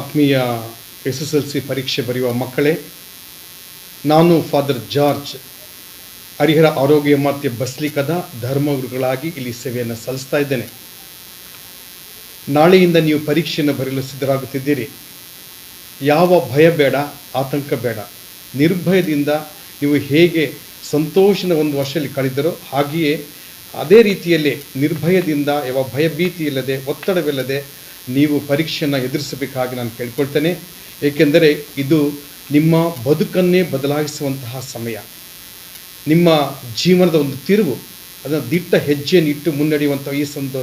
ಆತ್ಮೀಯ S S L C ಪರೀಕ್ಷೆ ಬರೆಯುವ ಮಕ್ಕಳೇ, ನಾನು ಫಾದರ್ ಜಾರ್ಜ್ ಹರಿಹರ ಆರೋಗ್ಯ ಮಾತೆ ಬಸ್ಲಿಕದ ಧರ್ಮಗುರುಗಳಾಗಿ ಇಲ್ಲಿ ಸೇವೆಯನ್ನು ಸಲ್ಲಿಸ್ತಾ ಇದ್ದೇನೆ. ನಾಳೆಯಿಂದ ನೀವು ಪರೀಕ್ಷೆಯನ್ನು ಬರೆಯಲು ಸಿದ್ಧರಾಗುತ್ತಿದ್ದೀರಿ. ಯಾವ ಭಯ ಬೇಡ, ಆತಂಕ ಬೇಡ. ನಿರ್ಭಯದಿಂದ ನೀವು ಹೇಗೆ ಸಂತೋಷದ ಒಂದು ವರ್ಷದಲ್ಲಿ ಕಳೆದರೋ ಹಾಗೆಯೇ ಅದೇ ರೀತಿಯಲ್ಲಿ ನಿರ್ಭಯದಿಂದ ಯಾವ ಭಯಭೀತಿ ಇಲ್ಲದೆ ಒತ್ತಡವಿಲ್ಲದೆ ನೀವು ಪರೀಕ್ಷೆಯನ್ನು ಎದುರಿಸಬೇಕಾಗಿ ನಾನು ಕೇಳ್ಕೊಳ್ತೇನೆ. ಏಕೆಂದರೆ ಇದು ನಿಮ್ಮ ಬದುಕನ್ನೇ ಬದಲಾಯಿಸುವಂತಹ ಸಮಯ. ನಿಮ್ಮ ಜೀವನದ ಒಂದು ತಿರುವು, ಅದನ್ನು ದಿಟ್ಟ ಹೆಜ್ಜೆಯನ್ನು ಇಟ್ಟು ಮುನ್ನಡೆಯುವಂಥ ಈ ಸಂದ,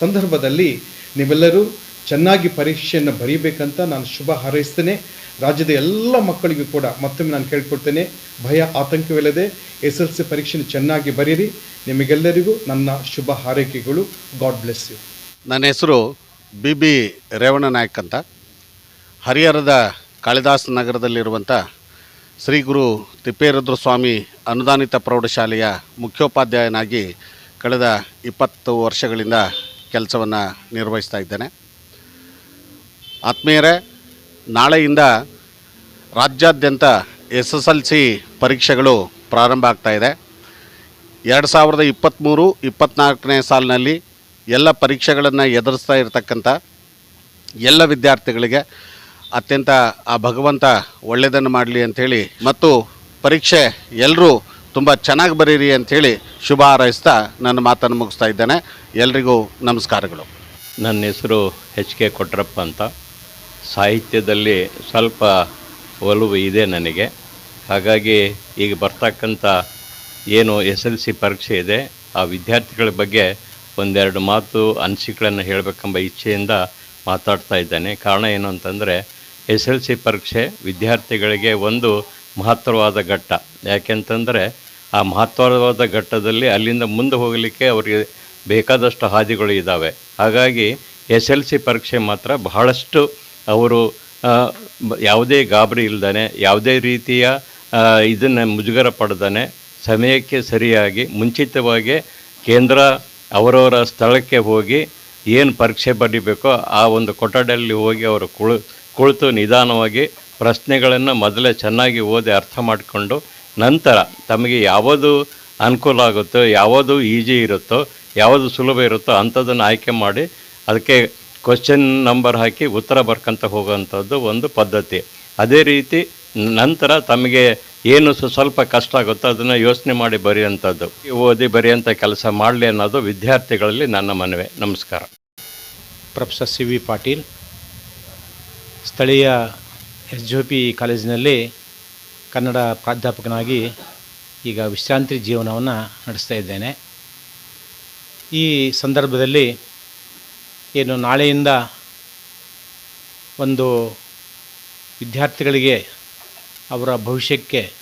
ಸಂದರ್ಭದಲ್ಲಿ ನೀವೆಲ್ಲರೂ ಚೆನ್ನಾಗಿ ಪರೀಕ್ಷೆಯನ್ನು ಬರೀಬೇಕಂತ ನಾನು ಶುಭ ಹಾರೈಸ್ತೇನೆ. ರಾಜ್ಯದ ಎಲ್ಲ ಮಕ್ಕಳಿಗೂ ಕೂಡ ಮತ್ತೊಮ್ಮೆ ನಾನು ಕೇಳ್ಕೊಡ್ತೇನೆ ಭಯ ಆತಂಕವಿಲ್ಲದೆ ಎಸ್ ಎಲ್ ಸಿ ಪರೀಕ್ಷೆಯನ್ನು ಚೆನ್ನಾಗಿ ಬರೀರಿ ನಿಮಗೆಲ್ಲರಿಗೂ ನನ್ನ ಶುಭ ಹಾರೈಕೆಗಳು. God bless you. ನನ್ನ ಹೆಸರು ಬಿ ಬಿ ರೇವಣ್ಣ ನಾಯಕ್ ಅಂತ. ಹರಿಹರದ ಕಾಳಿದಾಸ ನಗರದಲ್ಲಿರುವಂಥ ಶ್ರೀ ಗುರು ತಿಪ್ಪೇರುದ್ರ ಸ್ವಾಮಿ ಅನುದಾನಿತ ಪ್ರೌಢಶಾಲೆಯ ಮುಖ್ಯೋಪಾಧ್ಯಾಯನಾಗಿ ಕಳೆದ ಇಪ್ಪತ್ತು ವರ್ಷಗಳಿಂದ ಕೆಲಸವನ್ನು ನಿರ್ವಹಿಸ್ತಾ ಇದ್ದೇನೆ. ಆತ್ಮೀಯರೇ, ನಾಳೆಯಿಂದ ರಾಜ್ಯಾದ್ಯಂತ ಎಸ್ ಎಸ್ ಎಲ್ ಸಿ ಪರೀಕ್ಷೆಗಳು ಪ್ರಾರಂಭ ಆಗ್ತಾ ಇದೆ. ಎರಡು ಸಾವಿರದ ಇಪ್ಪತ್ತ್ಮೂರು ಇಪ್ಪತ್ತ್ನಾಲ್ಕನೇ ಸಾಲಿನಲ್ಲಿ ಎಲ್ಲ ಪರೀಕ್ಷೆಗಳನ್ನು ಎದುರಿಸ್ತಾ ಇರತಕ್ಕಂಥ ಎಲ್ಲ ವಿದ್ಯಾರ್ಥಿಗಳಿಗೆ ಅತ್ಯಂತ ಆ ಭಗವಂತ ಒಳ್ಳೆಯದನ್ನು ಮಾಡಲಿ ಅಂಥೇಳಿ ಮತ್ತು ಪರೀಕ್ಷೆ ಎಲ್ಲರೂ ತುಂಬ ಚೆನ್ನಾಗಿ ಬರೀರಿ ಅಂಥೇಳಿ ಶುಭ ಹಾರೈಸ್ತಾ ನನ್ನ ಮಾತನ್ನು ಮುಗಿಸ್ತಾ ಇದ್ದೇನೆ. ಎಲ್ರಿಗೂ ನಮಸ್ಕಾರಗಳು. ನನ್ನ ಹೆಸರು ಎಚ್ ಕೆ ಕೊಟ್ರಪ್ಪ ಅಂತ. ಸಾಹಿತ್ಯದಲ್ಲಿ ಸ್ವಲ್ಪ ಒಲವು ಇದೆ ನನಗೆ. ಹಾಗಾಗಿ ಈಗ ಬರ್ತಕ್ಕಂಥ ಏನು ಎಸ್ ಎಲ್ ಸಿ ಪರೀಕ್ಷೆ ಇದೆ, ಆ ವಿದ್ಯಾರ್ಥಿಗಳ ಬಗ್ಗೆ ಒಂದೆರಡು ಮಾತು ಅನಿಸಿಕೆಗಳನ್ನು ಹೇಳಬೇಕೆಂಬ ಇಚ್ಛೆಯಿಂದ ಮಾತಾಡ್ತಾ ಇದ್ದೇನೆ. ಕಾರಣ ಏನು ಅಂತಂದರೆ, ಎಸ್ ಎಲ್ ಸಿ ಪರೀಕ್ಷೆ ವಿದ್ಯಾರ್ಥಿಗಳಿಗೆ ಒಂದು ಮಹತ್ತರವಾದ ಘಟ್ಟ. ಯಾಕೆಂತಂದರೆ, ಆ ಮಹತ್ವವಾದ ಘಟ್ಟದಲ್ಲಿ ಅಲ್ಲಿಂದ ಮುಂದೆ ಹೋಗಲಿಕ್ಕೆ ಅವರಿಗೆ ಬೇಕಾದಷ್ಟು ಹಾದಿಗಳು ಇದ್ದಾವೆ. ಹಾಗಾಗಿ, ಎಸ್ ಎಲ್ ಸಿ ಪರೀಕ್ಷೆ ಮಾತ್ರ ಬಹಳಷ್ಟು ಅವರು ಯಾವುದೇ ಗಾಬರಿ ಇಲ್ದಾನೆ, ಯಾವುದೇ ರೀತಿಯ ಇದನ್ನು ಮುಜುಗರ ಪಡೆದಾನೆ, ಸಮಯಕ್ಕೆ ಸರಿಯಾಗಿ, ಮುಂಚಿತವಾಗಿ ಕೇಂದ್ರ ಅವರವರ ಸ್ಥಳಕ್ಕೆ ಹೋಗಿ ಏನು ಪರೀಕ್ಷೆ ಬರೀಬೇಕೋ ಆ ಒಂದು ಕೊಠಡಿಯಲ್ಲಿ ಹೋಗಿ ಅವರು ಕುಳು, ಕುಳಿತು ನಿಧಾನವಾಗಿ ಪ್ರಶ್ನೆಗಳನ್ನು ಮೊದಲೇ ಚೆನ್ನಾಗಿ ಓದಿ ಅರ್ಥ ಮಾಡಿಕೊಂಡು ನಂತರ ತಮಗೆ ಯಾವುದು ಅನುಕೂಲ ಆಗುತ್ತೋ, ಯಾವುದು ಈಜಿ ಇರುತ್ತೋ, ಯಾವುದು ಸುಲಭ ಇರುತ್ತೋ ಅಂಥದ್ದನ್ನು ಆಯ್ಕೆ ಮಾಡಿ ಅದಕ್ಕೆ ಕ್ವಶನ್ ನಂಬರ್ ಹಾಕಿ ಉತ್ತರ ಬರ್ಕಂತ ಹೋಗುವಂಥದ್ದು ಒಂದು ಪದ್ಧತಿ. ಅದೇ ರೀತಿ ನಂತರ ತಮಗೆ ಏನು ಸ್ವ- ಸ್ವಲ್ಪ ಕಷ್ಟ ಆಗುತ್ತೋ ಅದನ್ನು ಯೋಚನೆ ಮಾಡಿ ಬರೆಯುವಂಥದ್ದು. ಓದಿ ಬರೆಯುವಂಥ ಕೆಲಸ ಮಾಡಲಿ ಅನ್ನೋದು ವಿದ್ಯಾರ್ಥಿಗಳಲ್ಲಿ ನನ್ನ ಮನವಿ. ನಮಸ್ಕಾರ. ಪ್ರೊಫೆಸರ್ ಸಿ ವಿ ಪಾಟೀಲ್, ಸ್ಥಳೀಯ ಎಸ್ ಜಿ ಪಿ ಕಾಲೇಜಿನಲ್ಲಿ ಕನ್ನಡ ಪ್ರಾಧ್ಯಾಪಕನಾಗಿ ಈಗ ವಿಶ್ರಾಂತಿ ಜೀವನವನ್ನು ನಡೆಸ್ತಾ ಇದ್ದೇನೆ. ಈ ಸಂದರ್ಭದಲ್ಲಿ ಏನು ನಾಳೆಯಿಂದ ಒಂದು ವಿದ್ಯಾರ್ಥಿಗಳಿಗೆ ಅವರ ಭವಿಷ್ಯಕ್ಕೆ,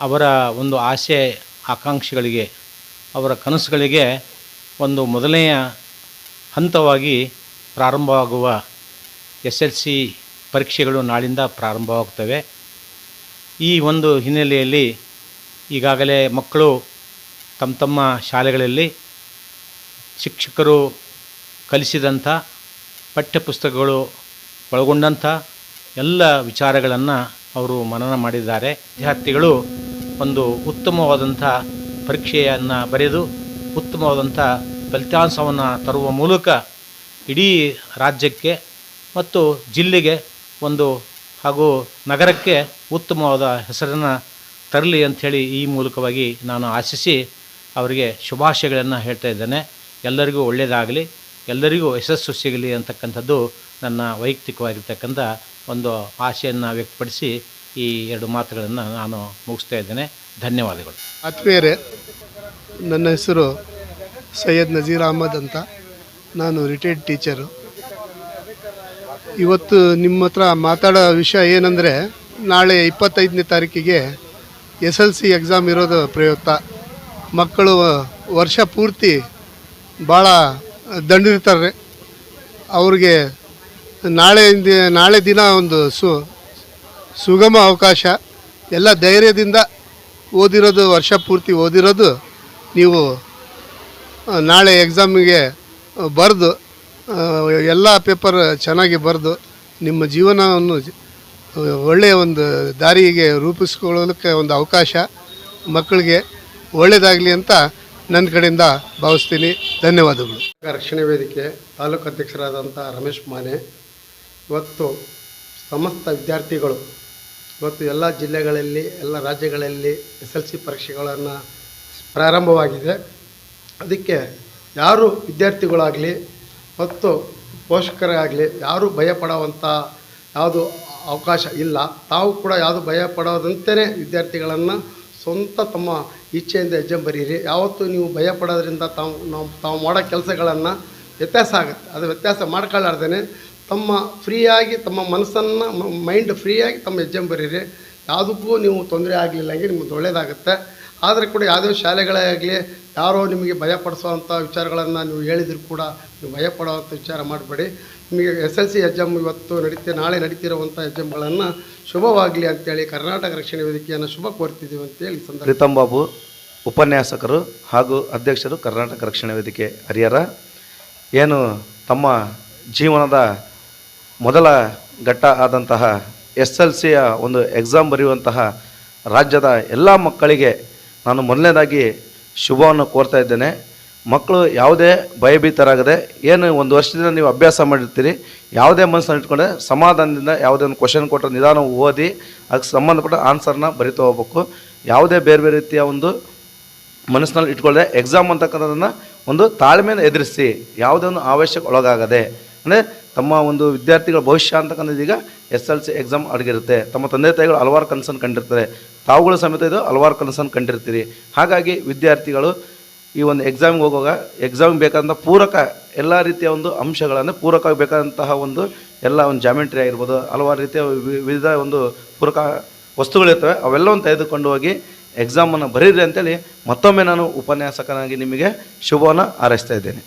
ಅವರ ಒಂದು ಆಸೆ ಆಕಾಂಕ್ಷೆಗಳಿಗೆ, ಅವರ ಕನಸುಗಳಿಗೆ ಒಂದು ಮೊದಲನೆಯ ಹಂತವಾಗಿ ಪ್ರಾರಂಭವಾಗುವ ಎಸ್ ಎಲ್ ಸಿ ಪರೀಕ್ಷೆಗಳು ನಾಳಿಂದ ಪ್ರಾರಂಭವಾಗ್ತವೆ. ಈ ಒಂದು ಹಿನ್ನೆಲೆಯಲ್ಲಿ ಈಗಾಗಲೇ ಮಕ್ಕಳು ತಮ್ಮ ತಮ್ಮ ಶಾಲೆಗಳಲ್ಲಿ ಶಿಕ್ಷಕರು ಕಲಿಸಿದಂಥ ಪಠ್ಯಪುಸ್ತಕಗಳು ಒಳಗೊಂಡಂಥ ಎಲ್ಲ ವಿಚಾರಗಳನ್ನು ಅವರು ಮನನ ಮಾಡಿದ್ದಾರೆ. ವಿದ್ಯಾರ್ಥಿಗಳು ಒಂದು ಉತ್ತಮವಾದಂಥ ಪರೀಕ್ಷೆಯನ್ನು ಬರೆದು ಉತ್ತಮವಾದಂಥ ಫಲಿತಾಂಶವನ್ನು ತರುವ ಮೂಲಕ ಇಡೀ ರಾಜ್ಯಕ್ಕೆ ಮತ್ತು ಜಿಲ್ಲೆಗೆ ಒಂದು ಹಾಗೂ ನಗರಕ್ಕೆ ಉತ್ತಮವಾದ ಹೆಸರನ್ನು ತರಲಿ ಅಂಥೇಳಿ ಈ ಮೂಲಕವಾಗಿ ನಾನು ಆಶಿಸಿ ಅವರಿಗೆ ಶುಭಾಶಯಗಳನ್ನು ಹೇಳ್ತಾ ಇದ್ದೇನೆ. ಎಲ್ಲರಿಗೂ ಒಳ್ಳೆಯದಾಗಲಿ. ಎಲ್ಲರಿಗೂ ಯಶಸ್ಸು ಸಿಗಲಿ ಅಂತಕ್ಕಂಥದ್ದು ನನ್ನ ವೈಯಕ್ತಿಕವಾಗಿರ್ತಕ್ಕಂಥ ಒಂದು ಆಶೆಯನ್ನು ವ್ಯಕ್ತಪಡಿಸಿ ಈ ಎರಡು ಮಾತುಗಳನ್ನು ನಾನು ಮುಗಿಸ್ತಾ ಇದ್ದೇನೆ. ಧನ್ಯವಾದಗಳು. ಆತ್ಮೀಯರೇ ನನ್ನ ಹೆಸರು ಸೈಯದ್ ನಜೀರ್ ಅಹಮದ್ ಅಂತ. ನಾನು ರಿಟೈರ್ಡ್ ಟೀಚರು ಇವತ್ತು ನಿಮ್ಮ ಹತ್ರ ಮಾತಾಡೋ ವಿಷಯ ಏನಂದರೆ, ನಾಳೆ ಇಪ್ಪತ್ತೈದನೇ ತಾರೀಕಿಗೆ ಎಸ್ ಎಲ್ ಸಿ ಎಕ್ಸಾಮ್ ಇರೋದು ಪ್ರಯುಕ್ತ. ಮಕ್ಕಳು ವರ್ಷ ಪೂರ್ತಿ ಭಾಳ ದಂಡಿರ್ತಾರೆ. ಅವ್ರಿಗೆ ನಾಳೆ ನಾಳೆ ದಿನ ಒಂದು ಸು, ಸುಗಮ ಅವಕಾಶ. ಎಲ್ಲ ಧೈರ್ಯದಿಂದ ಓದಿರೋದು, ವರ್ಷ ಪೂರ್ತಿ ಓದಿರೋದು ನೀವು ನಾಳೆ ಎಕ್ಸಾಮಿಗೆ ಬರೆದು ಎಲ್ಲ ಪೇಪರ್ ಚೆನ್ನಾಗಿ ಬರೆದು ನಿಮ್ಮ ಜೀವನವನ್ನು ಒಳ್ಳೆಯ ಒಂದು ದಾರಿಗೆ ರೂಪಿಸ್ಕೊಳ್ಳೋದಕ್ಕೆ ಒಂದು ಅವಕಾಶ ಮಕ್ಕಳಿಗೆ ಒಳ್ಳೆಯದಾಗಲಿ ಅಂತ ನನ್ನ ಕಡೆಯಿಂದ ಭಾವಿಸ್ತೀನಿ. ಧನ್ಯವಾದಗಳು. ರಕ್ಷಣೆ ವೇದಿಕೆ, ತಾಲೂಕು ಅಧ್ಯಕ್ಷರಾದಂಥ ರಮೇಶ್ ಮಾನೆ, ಇವತ್ತು ಸಮಸ್ತ ವಿದ್ಯಾರ್ಥಿಗಳು, ಇವತ್ತು ಎಲ್ಲ ಜಿಲ್ಲೆಗಳಲ್ಲಿ, ಎಲ್ಲ ರಾಜ್ಯಗಳಲ್ಲಿ ಎಸ್ ಎಲ್ ಸಿ ಪರೀಕ್ಷೆಗಳನ್ನು ಪ್ರಾರಂಭವಾಗಿದೆ. ಅದಕ್ಕೆ ಯಾರು ವಿದ್ಯಾರ್ಥಿಗಳಾಗಲಿ, ಮತ್ತು ಪೋಷಕರಾಗಲಿ ಯಾರೂ ಭಯಪಡುವಂಥ ಯಾವುದು ಅವಕಾಶ ಇಲ್ಲ. ತಾವು ಕೂಡ ಯಾವುದು ಭಯ ಪಡೋದಂತೆಯೇ ವಿದ್ಯಾರ್ಥಿಗಳನ್ನು ಸ್ವಂತ ತಮ್ಮ ಇಚ್ಛೆಯಿಂದ ಹೆಜ್ಜೆ ಬರೀರಿ. ಯಾವತ್ತೂ ನೀವು ಭಯ ಪಡೋದ್ರಿಂದ ತಾವು, ನಾವು, ತಾವು ಮಾಡೋ ಕೆಲಸಗಳನ್ನು ವ್ಯತ್ಯಾಸ ಆಗುತ್ತೆ. ಅದು ವ್ಯತ್ಯಾಸ ಮಾಡ್ಕೊಳ್ಳಾರ್ದೇ ತಮ್ಮ ಫ್ರೀಯಾಗಿ, ತಮ್ಮ ಮನಸ್ಸನ್ನು ಮೈಂಡ್ ಫ್ರೀಯಾಗಿ ತಮ್ಮ ಹೆಜ್ಜೆ ಬರೀರಿ. ಯಾವುದಕ್ಕೂ ನೀವು ತೊಂದರೆ ಆಗಲಿಲ್ಲ ಹಾಗೆ ನಿಮ್ಗೆ ಒಳ್ಳೆಯದಾಗುತ್ತೆ ಆದರೆ ಕೂಡ ಯಾವುದೇ ಶಾಲೆಗಳೇ ಆಗಲಿ ಯಾರೋ ನಿಮಗೆ ಭಯಪಡಿಸುವಂಥ ವಿಚಾರಗಳನ್ನು ನೀವು ಹೇಳಿದ್ರು ಕೂಡ ನೀವು ಭಯಪಡುವಂಥ ವಿಚಾರ ಮಾಡಬೇಡಿ. ನಿಮಗೆ ಎಸ್ ಎಲ್ ಸಿ ಎಕ್ಸಾಮ್ ಇವತ್ತು ನಡೀತೆ, ನಾಳೆ ನಡೀತಿರುವಂಥ ಎಕ್ಸಾಮ್ಗಳನ್ನು ಶುಭವಾಗಲಿ ಅಂತೇಳಿ ಕರ್ನಾಟಕ ರಕ್ಷಣೆ ವೇದಿಕೆಯನ್ನು ಶುಭ ಕೋರ್ತಿದ್ದೀವಿ ಅಂತೇಳಿ ಸಂದರ್ಭ ಪ್ರೀತಮ್ ಬಾಬು, ಉಪನ್ಯಾಸಕರು ಹಾಗೂ ಅಧ್ಯಕ್ಷರು ಕರ್ನಾಟಕ ರಕ್ಷಣಾ ವೇದಿಕೆ ಹರಿಹರ ಏನು ತಮ್ಮ ಜೀವನದ ಮೊದಲ ಘಟ್ಟ ಆದಂತಹ ಎಸ್ ಎಲ್ ಸಿಯ ಒಂದು ಎಕ್ಸಾಮ್ ಬರೆಯುವಂತಹ ರಾಜ್ಯದ ಎಲ್ಲ ಮಕ್ಕಳಿಗೆ ನಾನು ಮೊದಲನೇದಾಗಿ ಶುಭವನ್ನು ಕೋರ್ತಾ ಇದ್ದೇನೆ. ಮಕ್ಕಳು ಯಾವುದೇ ಭಯಭೀತರಾಗದೆ ಏನು ಒಂದು ವರ್ಷದಿಂದ ನೀವು ಅಭ್ಯಾಸ ಮಾಡಿರ್ತೀರಿ, ಯಾವುದೇ ಮನಸ್ಸನ್ನು ಇಟ್ಕೊಂಡ್ರೆ ಸಮಾಧಾನದಿಂದ ಯಾವುದೇ ಒಂದು ಕ್ವಶನ್ ಕೊಟ್ಟರೆ ನಿಧಾನ ಓದಿ, ಅದಕ್ಕೆ ಸಂಬಂಧಪಟ್ಟ ಆನ್ಸರ್ನ ಬರಿತಾ ಹೋಗ್ಬೇಕು. ಯಾವುದೇ ಬೇರೆ ಬೇರೆ ರೀತಿಯ ಒಂದು ಮನಸ್ಸಿನಲ್ಲಿ ಇಟ್ಕೊಳ್ಳದೆ ಎಕ್ಸಾಮ್ ಅಂತಕ್ಕಂಥದ್ದನ್ನು ಒಂದು ತಾಳ್ಮೆಯನ್ನು ಎದುರಿಸಿ ಯಾವುದೇ ಒಂದು ಆವೇಶಕ್ಕೆ ಒಳಗಾಗದೆ. ಅಂದರೆ ತಮ್ಮ ಒಂದು ವಿದ್ಯಾರ್ಥಿಗಳ ಭವಿಷ್ಯ ಅಂತಕ್ಕಂಥದ್ದು ಈಗ ಎಸ್ ಎಲ್ ಸಿ ಎಕ್ಸಾಮ್ ಅಡಗಿರುತ್ತೆ. ತಮ್ಮ ತಂದೆ ತಾಯಿಗಳು ಹಲವಾರು ಕನಸನ್ನು ಕಂಡಿರ್ತಾರೆ. ತಾವುಗಳ ಸಮೇತ ಇದು ಹಲವಾರು ಕನಸನ್ನು ಕಂಡಿರ್ತೀರಿ. ಹಾಗಾಗಿ ವಿದ್ಯಾರ್ಥಿಗಳು ಈ ಒಂದು ಎಕ್ಸಾಮ್ಗೆ ಹೋಗುವಾಗ ಎಕ್ಸಾಮ್ಗೆ ಬೇಕಾದಂಥ ಪೂರಕ ಎಲ್ಲ ರೀತಿಯ ಒಂದು ಅಂಶಗಳನ್ನು ಪೂರಕವಾಗಿ ಬೇಕಾದಂತಹ ಒಂದು ಎಲ್ಲ ಒಂದು ಜಾಮೆಂಟ್ರಿ ಆಗಿರ್ಬೋದು, ಹಲವಾರು ರೀತಿಯ ವಿವಿಧ ಒಂದು ಪೂರಕ ವಸ್ತುಗಳಿರ್ತವೆ. ಅವೆಲ್ಲವನ್ನು ತೆಗೆದುಕೊಂಡು ಹೋಗಿ ಎಕ್ಸಾಮನ್ನು ಬರೀರಿ ಅಂತೇಳಿ ಮತ್ತೊಮ್ಮೆ ನಾನು ಉಪನ್ಯಾಸಕನಾಗಿ ನಿಮಗೆ ಶುಭವನ್ನು ಹಾರೈಸ್ತಾ ಇದ್ದೇನೆ.